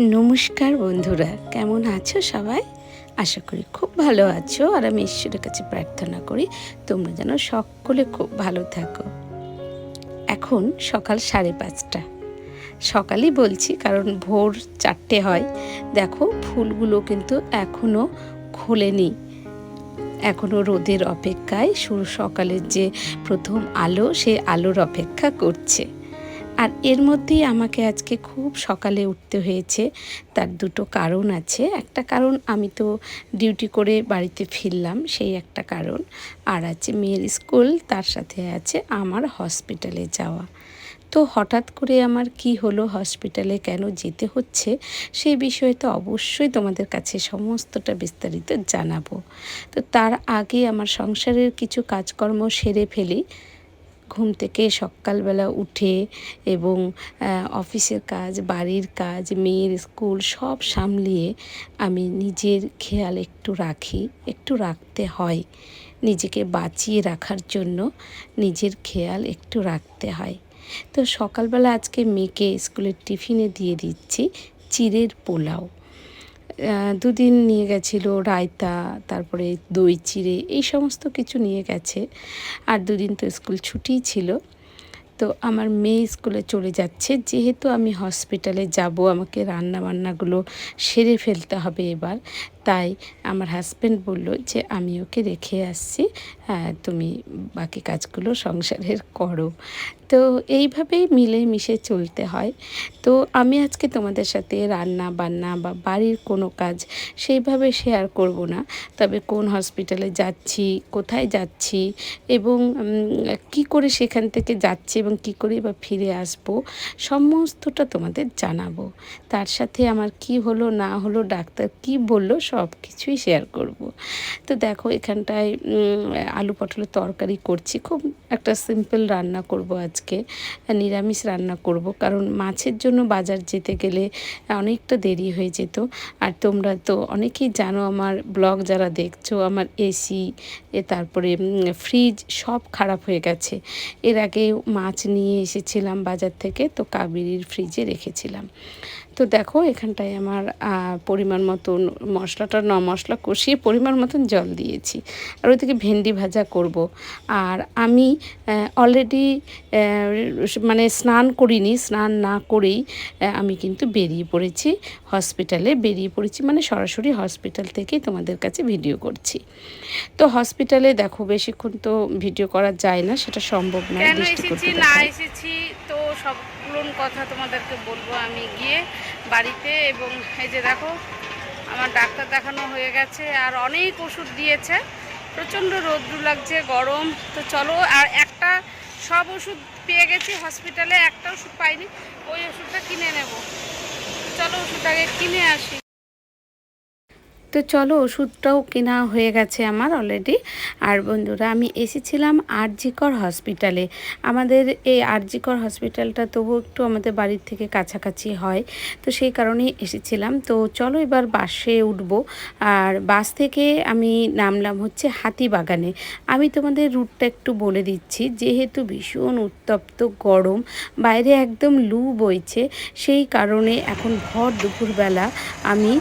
নমস্কার বন্ধুরা, কেমন আছো সবাই? আশা করি খুব ভালো আছো আর আমি ঈশ্বরের কাছে প্রার্থনা করি তোমরা যেন সকলে খুব ভালো থাকো। এখন সকাল সাড়ে পাঁচটা। সকালই বলছি, কারণ ভোর চারটে হয়। দেখো, ফুলগুলো কিন্তু এখনও খোলেনি। এখনও রোদের অপেক্ষায় সকালের যে প্রথম আলো, সেই আলোর অপেক্ষা করছে। আর এর মধ্যেই আমাকে আজকে খুব সকালে উঠতে হয়েছে। তার দুটো কারণ আছে। একটা কারণ, আমি তো ডিউটি করে বাড়িতে ফিরলাম, সেই একটা কারণ। আর আছে মেয়ের স্কুল, তার সাথে আছে আমার হসপিটালে যাওয়া। তো হঠাৎ করে আমার কি হলো, হসপিটালে কেন যেতে হচ্ছে সেই বিষয়ে তো অবশ্যই তোমাদের কাছে সমস্তটা বিস্তারিত জানাব। তো তার আগে আমার সংসারের কিছু কাজকর্ম সেরে ফেলি। ঘুম থেকে সকালবেলা উঠে এবং অফিসের কাজ, বাড়ির কাজ, মেয়ের স্কুল সব সামলিয়ে আমি নিজের খেয়াল একটু রাখি। একটু রাখতে হয়। নিজেকে বাঁচিয়ে রাখার জন্য নিজের খেয়াল একটু রাখতে হয়। তো সকালবেলা আজকে মেয়েকে স্কুলের টিফিনে দিয়ে দিচ্ছি চিড়ের পোলাও। দুদিন নিয়ে গেছিল রায়তা, তারপরে দই চিড়ে, এই সমস্ত কিছু নিয়ে গেছে। আর দুদিন তো স্কুল ছুটিই ছিল। তো আমার মেয়ে স্কুলে চলে যাচ্ছে। যেহেতু আমি হসপিটালে যাব, আমাকে রান্না বান্নাগুলো সেরে ফেলতে হবে এবার। তাই আমার হাজব্যান্ড বলল যে, আমি ওকে রেখে আসছি তুমি বাকি কাজগুলো সংসারের করো। তো এইভাবেই মিলে মিশে চলতে হয়। তো আমি আজকে তোমাদের সাথে রান্না বান্না বা বাড়ির কোনো কাজ সেইভাবে শেয়ার করব না। তবে কোন হসপিটালে যাচ্ছি, কোথায় যাচ্ছি এবং কি করে সেখান থেকে যাচ্ছি এবং কি করে বা ফিরে আসব সমস্তটা তোমাদের জানাব। তার সাথে আমার কি হলো, না হলো, ডাক্তার কি বলল, সব কিছুই শেয়ার করব। তো দেখো এখানটায় আলু পটলের তরকারি করছি। খুব একটা সিম্পল রান্না করব আজকে। নিরামিষ রান্না করব। কারণ মাছের জন্য বাজার যেতে গেলে অনেকটা দেরি হয়ে যেত। আর তোমরা তো অনেকেই জানো আমার ব্লগ যারা দেখছ, আমার এসি এ তারপরে ফ্রিজ সব খারাপ হয়ে গেছে। এর আগে মাছ নিয়ে এসেছিলাম বাজার থেকে, তো কাবেরির ফ্রিজে রেখেছিলাম। তো দেখো এখানটায় আমার পরিমাণ মতন মশলাটা ন মশলা কষিয়ে পরিমাণ মতন জল দিয়েছি। আর ওইদিকে ভেন্ডি ভাজা করব। আর আমি অলরেডি মানে স্নান করিনি স্নান না করেই আমি কিন্তু বেরিয়ে পড়েছি। হসপিটালে বেরিয়ে পড়েছি মানে সরাসরি হসপিটাল থেকেই তোমাদের কাছে ভিডিও করছি। তো হসপিটালে দেখো বেশিক্ষণ তো ভিডিও করা যায় না সেটা সম্ভব এসেছি? না এসেছি তো কথা তোমাদেরকে বলব আমি গিয়ে বাড়িতে এবং এই যে দেখো আমার ডাক্তার দেখানো হয়ে গেছে আর অনেক ওষুধ দিয়েছে। প্রচণ্ড রৌদ্র লাগছে, গরম। তো চলো, আর একটা সব ওষুধ পেয়ে গেছি হসপিটালে একটা ওষুধ পাইনি, ওই ওষুধটা কিনে নেব। চলো ওষুধটাকে কিনে আসি। তো চলো ওষুধটাও কেনা হয়ে গেছে আমার অলরেডি আর বন্ধুরা, আমি এসেছিলাম আরজিকর হসপিটালে আমাদের এই আরজিকর হসপিটালটা তবু একটু আমাদের বাড়ির থেকে কাছাকাছি হয়, তো সেই কারণেই এসেছিলাম। তো চলো এবার বাসে উঠব। আর বাস থেকে আমি নামলাম হচ্ছে হাতিবাগানে। আমি তোমাদের রুটটা একটু বলে দিচ্ছি। যেহেতু ভীষণ উত্তপ্ত গরম, বাইরে একদম লু বইছে, সেই কারণে এখন ভর দুপুরবেলা আমি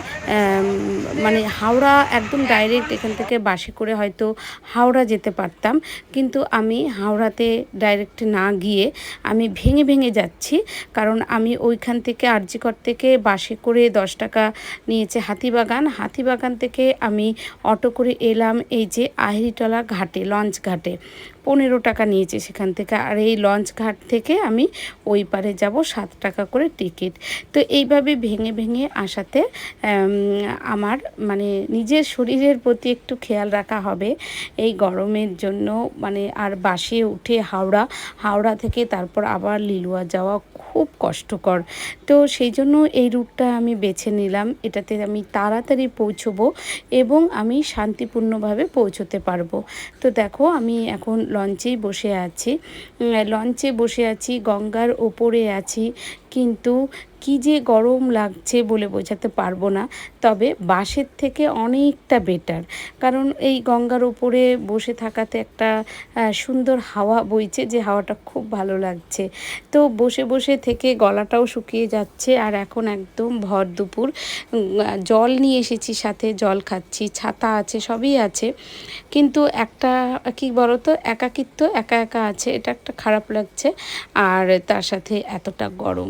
মানে মানে হাওড়া একদম ডাইরেক্ট এখান থেকে বাসে করে হয়তো হাওড়া যেতে পারতাম। কিন্তু আমি হাওড়াতে ডাইরেক্ট না গিয়ে আমি ভেঙে ভেঙে যাচ্ছি। কারণ আমি ওইখান থেকে আরজিকর থেকে বাসে করে দশ টাকা নিয়েছে হাতিবাগান। হাতিবাগান থেকে আমি অটো করে এলাম এই যে আহিরিটলা ঘাটে, লঞ্চ ঘাটে। পনেরো টাকা নিয়েছে সেখান থেকে। আর এই লঞ্চ ঘাট থেকে আমি ওই পারে যাব সাত টাকা করে টিকিট। তো এইভাবে ভেঙে ভেঙে আসাতে আমার মানে নিজের শরীরের প্রতি একটু খেয়াল রাখা হবে। এই গরমের জন্য মানে আর বাসে উঠে হাওড়া হাওড়া থেকে তারপর আবার লিলুয়া যাওয়া খুব কষ্টকর। তো সেই জন্য এই রুটটা আমি বেছে নিলাম। এটাতে আমি তাড়াতাড়ি পৌঁছবো এবং আমি শান্তিপূর্ণভাবে পৌঁছতে পারব। তো দেখো আমি এখন লঞ্চেই বসে আছি। লঞ্চে বসে আছি গঙ্গার ওপরে আছি। কিন্তু কি যে গরম লাগছে বলে বোঝাতে পারব না। তবে বাসের থেকে অনেকটা বেটার কারণ এই গঙ্গার ওপরে বসে থাকাতে একটা সুন্দর হাওয়া বইছে যে হাওয়াটা খুব ভালো লাগছে। তো বসে বসে থেকে গলাটাও শুকিয়ে যাচ্ছে আর এখন একদম ভর দুপুর। জল নিয়ে এসেছি সাথে, জল খাচ্ছি, ছাতা আছে, সবই আছে। কিন্তু একটা, কি বলতো, একাকিত্ব একা একা আছে, এটা একটা খারাপ লাগছে। আর তার সাথে এতটা গরম।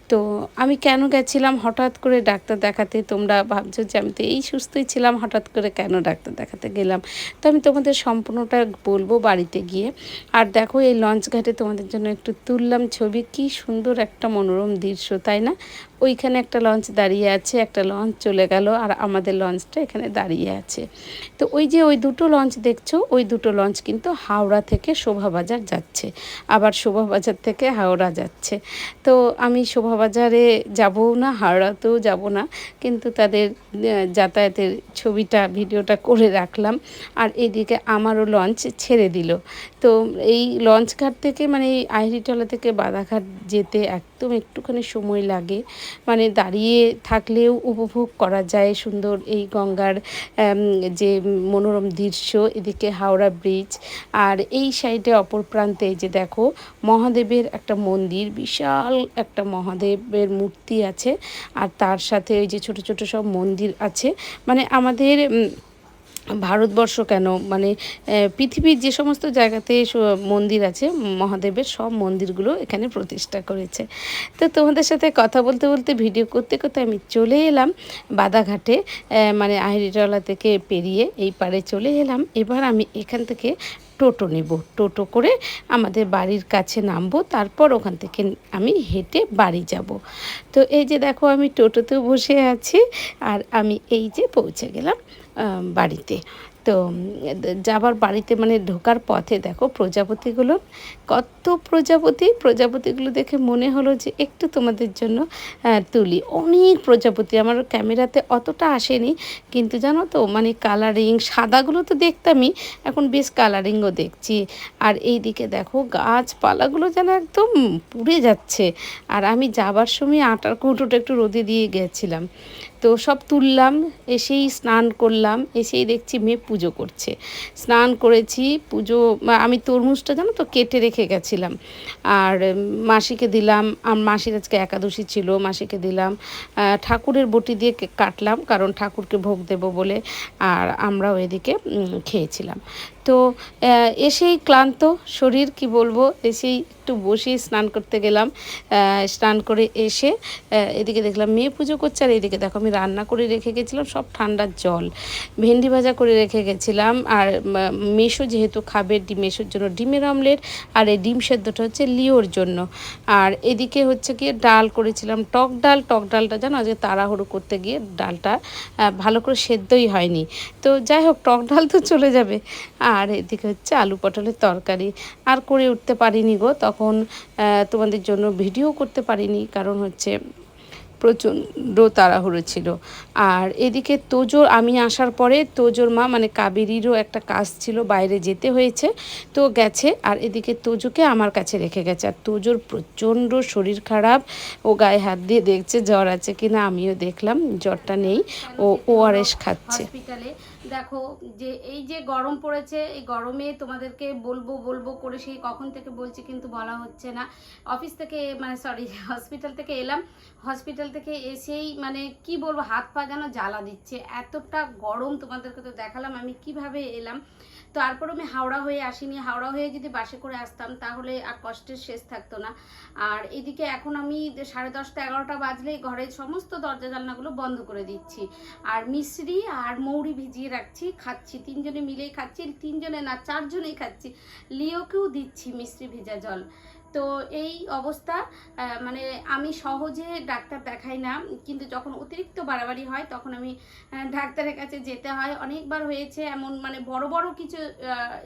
তো আমি কেন গেছিলাম? হঠাৎ করে ডাক্তার দেখাতে তোমরা ভাবছ যে আমি তো এই সুস্থই ছিলাম, হঠাৎ করে কেন ডাক্তার দেখাতে গেলাম? তো আমি তোমাদের সম্পূর্ণটা বলব বাড়িতে গিয়ে। আর দেখো এই লঞ্চ ঘাটে তোমাদের জন্য একটু তুললাম ছবি। কি সুন্দর একটা মনোরম দৃশ্য, তাই না? ওইখানে একটা লঞ্চ দাঁড়িয়ে আছে, একটা লঞ্চ চলে গেল আর আমাদের লঞ্চটা এখানে দাঁড়িয়ে আছে। তো ওই যে ওই দুটো লঞ্চ দেখছ, ওই দুটো লঞ্চ কিন্তু হাওড়া থেকে শোভাবাজার যাচ্ছে। আবার শোভাবাজার থেকে হাওড়া যাচ্ছে। তো আমি শোভাবাজারে যাবও না, হাওড়াতেও যাব না, কিন্তু তাদের যাতায়াতের ছবিটা, ভিডিওটা করে রাখলাম। আর এদিকে আমারও লঞ্চ ছেড়ে দিল। তো এই লঞ্চ ঘাট থেকে মানে এই আইরিটলা থেকে বাদাঘাট যেতে একদম একটুখানি সময় লাগে। মানে দাঁড়িয়ে থাকলেও উপভোগ করা যায় সুন্দর এই গঙ্গার যে মনোরম দৃশ্য, এদিকে হাওড়া ব্রিজ। আর এই সাইডে অপর প্রান্তে যে দেখো, মহাদেবের একটা মন্দির, বিশাল একটা মহাদেবের মূর্তি আছে, আর তার সাথে ওই যে ছোট ছোট সব মন্দির আছে। মানে আমাদের ভারতবর্ষ কেন? মানে পৃথিবীর যে সমস্ত জায়গাতে মন্দির আছে, মহাদেবের সব মন্দিরগুলো এখানে প্রতিষ্ঠা করেছে। তো তোমাদের সাথে কথা বলতে বলতে, ভিডিও করতে করতে আমি চলে এলাম বাদাঘাটে মানে আহিরিটলা থেকে পেরিয়ে এই পারে চলে এলাম। এবার আমি এখান থেকে টোটো নেব। টোটো করে আমাদের বাড়ির কাছে নামবো, তারপর ওখান থেকে আমি হেঁটে বাড়ি যাব। তো এই যে দেখো, আমি টোটোতেও বসে আছি, আর আমি এই যে পৌঁছে গেলাম। বাড়িতে তো যাবার বাড়িতে মানে ঢোকার পথে দেখো প্রজাপতিগুলো, কত প্রজাপতি, প্রজাপতিগুলো দেখে মনে হলো যে একটু তোমাদের জন্য তুলি। অনেক প্রজাপতি, আমার ক্যামেরাতে অতটা আসেনি, কিন্তু জানো তো মানে কালারিং সাদাগুলো তো দেখতামই, এখন বেশ কালারিংও দেখছি। আর এই দিকে দেখো গাছপালাগুলো যেন একদম পুড়ে যাচ্ছে। আর আমি যাবার সময় আটার কৌটোটা একটু রোদে দিয়ে গেছিলাম। তো সব তুললাম, এসেই স্নান করলাম, এসেই দেখছি মেয়ে পুজো করছে। স্নান করেছি, পুজো আমি তরমুজটা জানো তো কেটে রেখে গেছিলাম। আর মাসিকে দিলাম আর মাসির আজকে একাদশী ছিল, মাসিকে দিলাম। ঠাকুরের বটি দিয়ে কাটলাম, কারণ ঠাকুরকে ভোগ দেব বলে, আর আমরাও এদিকে খেয়েছিলাম। তো এসেই ক্লান্ত শরীর, কি বলব, এসেই একটু বসে স্নান করতে গেলাম স্নান করে এসে এদিকে দেখলাম মেয়ে পুজো করছে, আর এদিকে দেখো আমি রান্না করে রেখে গেছিলাম, সব ঠান্ডার জল। ভেন্ডি ভাজা করে রেখে গেছিলাম, আর মেশো যেহেতু খাবে, ডিম মেশোর জন্য ডিমের অমলেট, আর এই ডিম সেদ্ধটা হচ্ছে লিওর জন্য। আর এদিকে হচ্ছে গিয়ে ডাল করেছিলাম, টক ডাল, টক ডালটা জানো আজকে তাড়াহুড়ো করতে গিয়ে ডালটা ভালো করে সেদ্ধই হয়নি। তো যাই হোক, টক ডাল তো চলে যাবে। আর এদিকে হচ্ছে আলু পটলের তরকারি। আর করে উঠতে পারিনি গো, তখন তোমাদের জন্য ভিডিও করতে পারিনি, কারণ হচ্ছে প্রচণ্ড তাড়াহুড়ো ছিল। আর এদিকে তোজোর, আমি আসার পরে তোজোর মা মানে কাবেরিরও একটা কাজ ছিল, বাইরে যেতে হয়েছে, তো গেছে। আর এদিকে তোজোকে আমার কাছে রেখে গেছে। আর তোজোর প্রচণ্ড শরীর খারাপ, ও গায়ে হাত দিয়ে দেখছে জ্বর আছে কিনা, আমিও দেখলাম, জ্বরটা নেই, ও ওআরএস খাচ্ছে। দেখো যে এই যে গরম পড়েছে, এই গরমে তোমাদেরকে বলব বলব করে সেই কখন থেকে বলছি কিন্তু বলা হচ্ছে না। অফিস থেকে মানে সরি হসপিটাল থেকে এলাম। হসপিটাল থেকে এসেই মানে কি বলব, হাত পা যেন জ্বালা দিচ্ছে। এতটা গরম তোমাদেরকে তো দেখালাম, আমি কীভাবে এলাম। তারপর আমি হাওড়া হয়ে আসিনি। হাওড়া হয়ে যদি বাসে করে আসতাম, তাহলে আর কষ্টের শেষ থাকতো না। আর এদিকে এখন আমি সাড়ে দশটা এগারোটা বাজলেই ঘরের সমস্ত দরজা জানলাগুলো বন্ধ করে দিচ্ছি। আর মিশ্রি আর মৌরি ভিজিয়ে রাখছি, খাচ্ছি। তিনজনে মিলেই খাচ্ছি, তিনজনে না, চারজনেই খাচ্ছি। লিওকেও দিচ্ছি মিশ্রি ভেজা জল। তো এই অবস্থা মানে আমি সহজে ডাক্তার দেখাই না, কিন্তু যখন অতিরিক্ত বাড়াবাড়ি হয় তখন আমি ডাক্তারের কাছে যেতে হয়। অনেকবার হয়েছে এমন মানে বড় বড় কিছু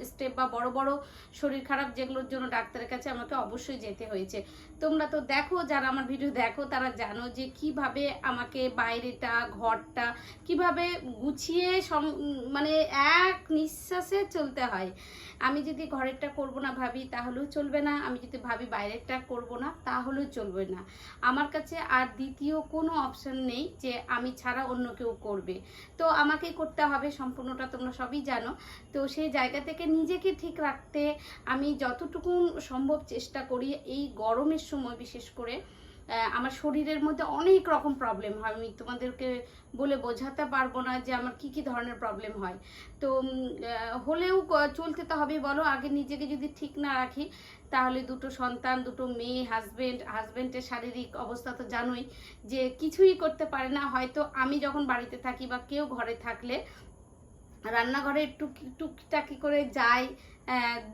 স্টেপ বা বড় বড় শরীর খারাপ যেগুলোর জন্য ডাক্তারের কাছে আমাকে অবশ্যই যেতে হয়েছে। তোমরা তো দেখো, যারা আমার ভিডিও দেখো, তারা জানো যে কীভাবে আমাকে বাইরেটা, ঘরটা কীভাবে গুছিয়ে মানে এক নিঃশ্বাসে চলতে হয়। আমি যদি ঘরেরটা করব না ভাবি, তাহলেও চলবে না। আমি যদি ভাবি ভাবি বাইরেরটা করব না, তাহলেও চলবে না। আমার কাছে আর দ্বিতীয় কোনো অপশন নেই যে আমি ছাড়া অন্য কেউ করবে। তো আমাকেই করতে হবে, সম্পূর্ণটা তোমরা সবই জানো। তো সেই জায়গা থেকে নিজেকে ঠিক রাখতে আমি যতটুকু সম্ভব চেষ্টা করি এই গরমের সময় বিশেষ করে আমার শরীরের মধ্যে অনেক রকম প্রবলেম হয়। আমি তোমাদেরকে বলে বোঝাতে পারব না যে আমার কি কি ধরনের প্রবলেম হয়। তো হলেও চলতে তো হবে বলো, আগে নিজেকে যদি ঠিক না রাখি তাহলে দুটো সন্তান, দুটো মেয়ে হাজবেন্ড হাজবেন্ডের শারীরিক অবস্থা তো জানোই যে কিছুই করতে পারে না। হয়তো আমি যখন বাড়িতে থাকি বা কেউ ঘরে থাকলে রান্নাঘরে টুকি, টুকিটাকি করে যাই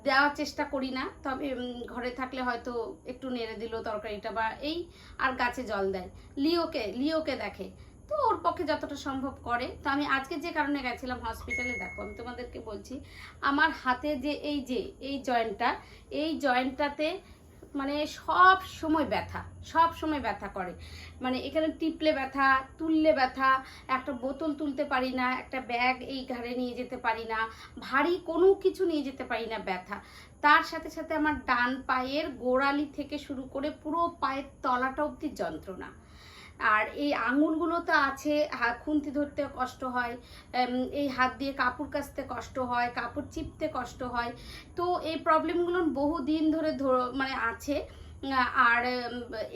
দেওয়ার চেষ্টা করি না। তবে ঘরে থাকলে হয়তো একটু নেড়ে দিল তরকারিটা বা এই আর গাছে জল দেয়। লিওকে লিওকে দেখে। তো ওর পক্ষে যতটা সম্ভব করে। তো আমি আজকে যে কারণে গেছিলাম হসপিটালে দেখো, আমি তোমাদেরকে বলছি, আমার হাতে যে এই যে, এই জয়েন্টটা এই জয়েন্টটাতে মানে সব সময় ব্যথা, সব সময় ব্যথা করে। মানে এখানে টিপলে ব্যথা, তুললে ব্যথা, একটা বোতল তুলতে পারি না, একটা ব্যাগ এই ঘাড়ে নিয়ে যেতে পারি না, ভারী কোনো কিছু নিয়ে যেতে পারি না ব্যথা। তার সাথে সাথে আমার ডান পায়ের গোড়ালি থেকে শুরু করে পুরো পায়ের তলাটা অবধি যন্ত্রণা। আর এই আঙুলগুলো তো আছে খুন্তি ধরতে কষ্ট হয় এই হাত দিয়ে কাপড় কাচতে কষ্ট হয়, কাপড় চিপতে কষ্ট হয়। তো এই প্রবলেমগুলো বহু দিন ধরে মানে আছে আর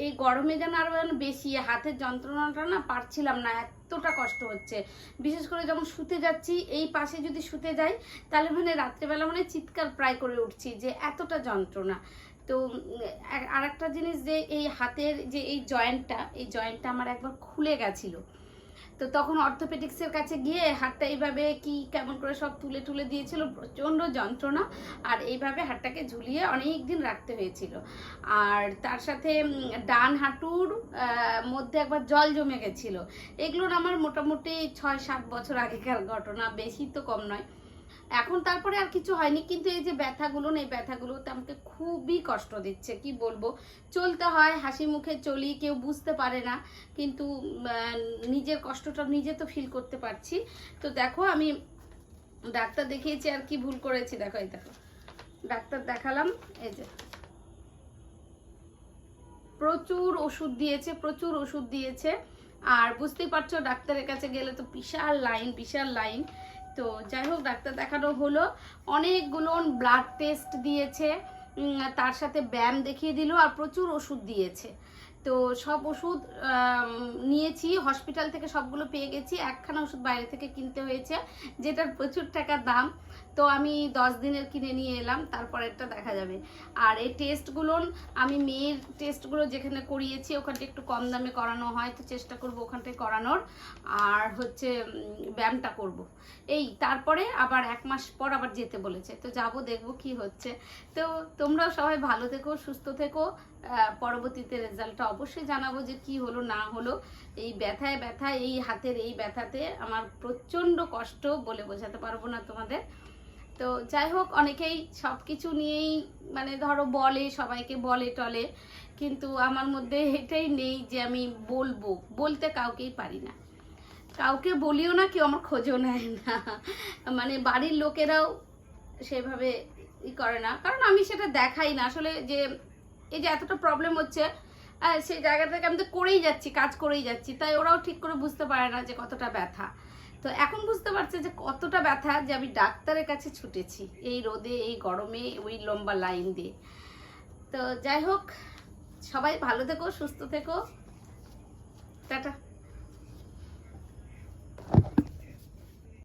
এই গরমে যেন আরও যেন বেশি হাতের যন্ত্রণাটা না পারছিলাম না, এতটা কষ্ট হচ্ছে। বিশেষ করে যখন শুতে যাচ্ছি, এই পাশে যদি শুতে যাই, তাহলে মানে রাত্রেবেলা মানে চিৎকার প্রায় করে উঠছি যে, এতটা যন্ত্রণা। তো আর একটা জিনিস যে এই হাতের যে এই জয়েন্টটা এই জয়েন্টটা আমার একবার খুলে গেছিল। তো তখন অর্থোপেডিক্সের কাছে গিয়ে হাতটা এইভাবে কি কেমন করে সব তুলে তুলে দিয়েছিল, প্রচণ্ড যন্ত্রণা। আর এইভাবে হাতটাকে ঝুলিয়ে অনেক দিন রাখতে হয়েছিল। আর তার সাথে ডান হাঁটুর মধ্যে একবার জল জমে গেছিল। এগুলোর আমার মোটামুটি ছয় সাত বছর আগেকার ঘটনা, বেশি তো কম নয়। এখন তারপরে আর কিছু হয়নি কিন্তু এই যে ব্যথাগুলো না, এই ব্যথাগুলোতে আমাকে খুবই কষ্ট দিচ্ছে কি বলব? চলতে হয় হাসি মুখে চলি কেউ বুঝতে পারে না কিন্তু নিজের কষ্টটা নিজে তো ফিল করতে পারছি। তো দেখো আমি ডাক্তার দেখিয়েছি আর কি ভুল করেছি দেখো এই দেখো। ডাক্তার দেখালাম এই যে। প্রচুর ওষুধ দিয়েছে প্রচুর ওষুধ দিয়েছে। আর বুঝতেই পারছ ডাক্তারের কাছে গেলে তো বিশাল লাইন বিশাল লাইন। তো যাই হোক ডাক্তার দেখানো হলো। অনেকগুলো ব্লাড টেস্ট দিয়েছে। তার সাথে ব্যায়াম দেখিয়ে দিল আর প্রচুর ওষুধ দিয়েছে। তো সব ওষুধ নিয়েছি হসপিটাল থেকে সবগুলো পেয়ে গেছি, একখানা ওষুধ বাইরে থেকে কিনতে হয়েছে, যেটার প্রচুর টাকা দাম। তো আমি দশ দিনের কিনে নিয়ে এলাম, তারপরেরটা দেখা যাবে। আর এই টেস্টগুলো আমি মেয়ের টেস্টগুলো যেখানে করিয়েছি, ওখানটা একটু কম দামে করানো হয়, তো চেষ্টা করব ওখানটায় করানোর। আর হচ্ছে ব্যায়ামটা করব। এই, তারপরে আবার এক মাস পর আবার যেতে বলেছে। তো যাব, দেখব কি হচ্ছে। তো তোমরাও সবাই ভালো থেকো, সুস্থ থেকো। পরবর্তীতে রেজাল্টটা অবশ্যই জানাব যে কি হলো, না হলো। এই ব্যথায় ব্যথা এই হাতের এই ব্যথাতে আমার প্রচণ্ড কষ্ট বলে বোঝাতে পারব না তোমাদের। তো যাই হোক, অনেকেই সব কিছু নিয়েই মানে ধরো বলে, সবাইকে বলে টলে। কিন্তু আমার মধ্যে এটাই নেই যে আমি বলব। বলতে কাউকেই পারি না। কাউকে বলিও না, কেউ আমার খোঁজও নেয় না। মানে বাড়ির লোকেরাও সেভাবে ই করে না। কারণ আমি সেটা দেখাই না। আসলে যে এই যে এতটা প্রবলেম হচ্ছে সেই জায়গা থেকে আমি তো করেই যাচ্ছি, কাজ করেই যাচ্ছি। তাই ওরাও ঠিক করে বুঝতে পারে না যে কতটা ব্যথা। তো এখন বুঝতে পারছে যে কতটা ব্যথা যে আমি ডাক্তারের কাছে ছুটেছি, এই রোদে, এই গরমে, ওই লম্বা লাইন দিয়ে। তো যাই হোক, সবাই ভালো থেকো, সুস্থ থেকো। টাটা।